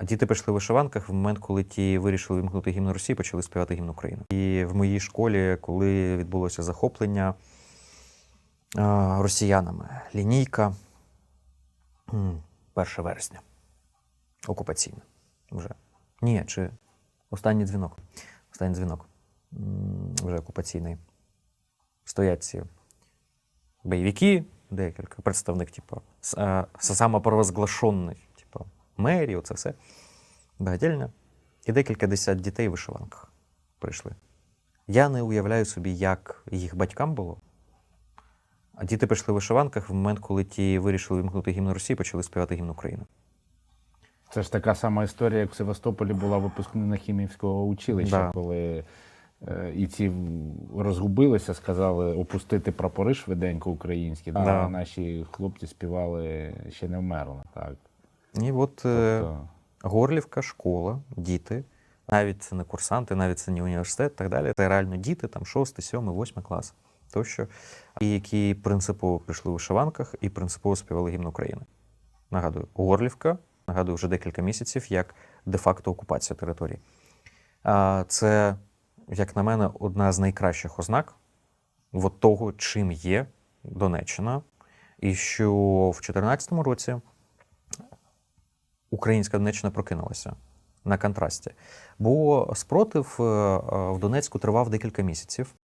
А діти пішли в вишиванках в момент, коли ті вирішили вимкнути гімн Росії, почали співати гімн України. І в моїй школі, коли відбулося захоплення росіянами, лінійка 1 вересня, окупаційна вже. Ні, чи останній дзвінок. Останній дзвінок. Вже окупаційний. Стоять ці бойовики, декілька, представник, типу, самопровозглашений, мерії, оце все. Багатільня. І декілька десят дітей в вишиванках прийшли. Я не уявляю собі, як їх батькам було. А діти пішли в вишиванках в момент, коли ті вирішили вимкнути гімн Росії, почали співати гімн України. Це ж така сама історія, як в Севастополі була випускнина хімівського училища, Да. коли е, і ці розгубилися, сказали опустити прапори швиденько українські, а Да. наші хлопці співали ще не вмерла. Так. І от е, Тобто, Горлівка, школа, діти, навіть це не курсанти, навіть це не університет, так далі. Це реально діти, там 6, 7, 8 клас тощо, і які принципово прийшли у вишиванках і принципово співали гімн України. Нагадую, Горлівка, нагадую, вже декілька місяців як де-факто окупація території. А, Це, як на мене, одна з найкращих ознак от того, чим є Донеччина, і що в 2014 році українська Донеччина прокинулася на контрасті. Бо спротив е, е, в Донецьку тривав декілька місяців.